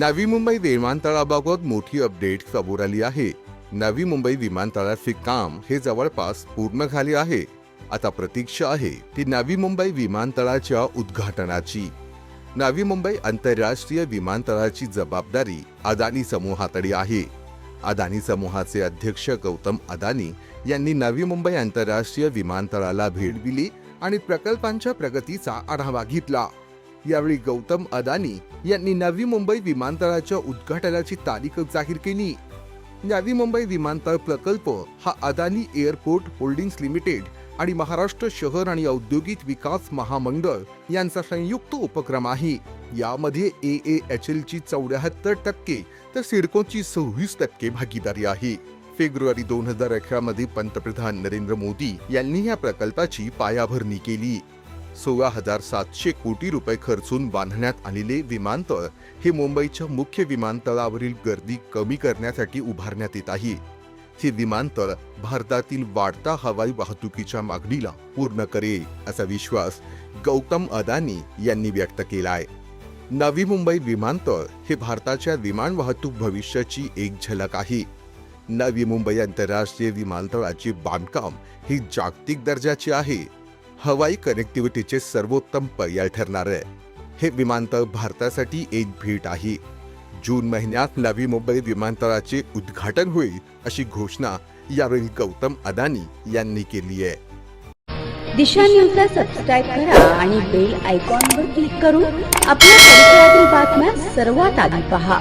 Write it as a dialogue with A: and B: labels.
A: नवी मुंबई विमानतळाबाबत मोठी अपडेट समोर आली आहे. नवी मुंबई विमानतळाचे काम हे जवळपास पूर्ण झाले आहे. आता प्रतीक्षा आहे ती नवी मुंबई विमानतळाच्या उद्घाटनाची. नवी मुंबई आंतरराष्ट्रीय विमानतळाची जबाबदारी अदानी समूहाकडे आहे. अदानी समूहाचे अध्यक्ष गौतम अदानी यांनी नवी मुंबई आंतरराष्ट्रीय विमानतळाला भेट दिली आणि प्रकल्पांच्या प्रगतीचा आढावा घेतला. यावेळी गौतम अदानी यांनी नवी मुंबई विमानतळाच्या उद्घाटनाची तारीख जाहीर केली. नवी मुंबई विमानतळ प्रकल्प हा अदानी एअरपोर्ट होल्डिंग्स लिमिटेड आणि महाराष्ट्र शहर आणि औद्योगिक विकास महामंडळ यांचा संयुक्त उपक्रम आहे. यामध्ये ए ए एच एलची चौऱ्याहत्तर टक्के तर सिडकोची सव्वीस टक्के भागीदारी आहे. फेब्रुवारी दोन हजार अकरा मध्ये पंतप्रधान नरेंद्र मोदी यांनी या प्रकल्पाची पायाभरणी केली. सोळा हजार सातशे कोटी रुपये खर्चून बांधण्यात आलेले विमानतळ हे मुंबईच्या मुख्य विमानतळावरील गर्दी कमी करण्यासाठी उभारण्यात येत आहे. हे विमानतळ भारतातील वाढता हवाई वाहतुकीच्या मागणीला पूर्ण करेल असा विश्वास गौतम अदानी यांनी व्यक्त केला आहे नवी मुंबई विमानतळ हे भारताच्या विमान वाहतूक भविष्याची एक झलक आहे. नवी मुंबई आंतरराष्ट्रीय विमानतळाचे बांधकाम हे जागतिक दर्जाचे आहे. हवाई कनेक्टिव्हिटीचे सर्वोत्तम पर्याय ठरणार आहे. हे विमानतळ भारतासाठी एक भेट आहे. जून महिन्यात नवी मुंबई विमानतळाचे उद्घाटन होईल अशी घोषणा यावेळी गौतम अदानी यांनी केली आहे.
B: दिशा न्यूजला सबस्क्राईब करा आणि बेल आयकॉनवर क्लिक करून आपल्या परिसरातील बातम्या सर्वात आधी पहा.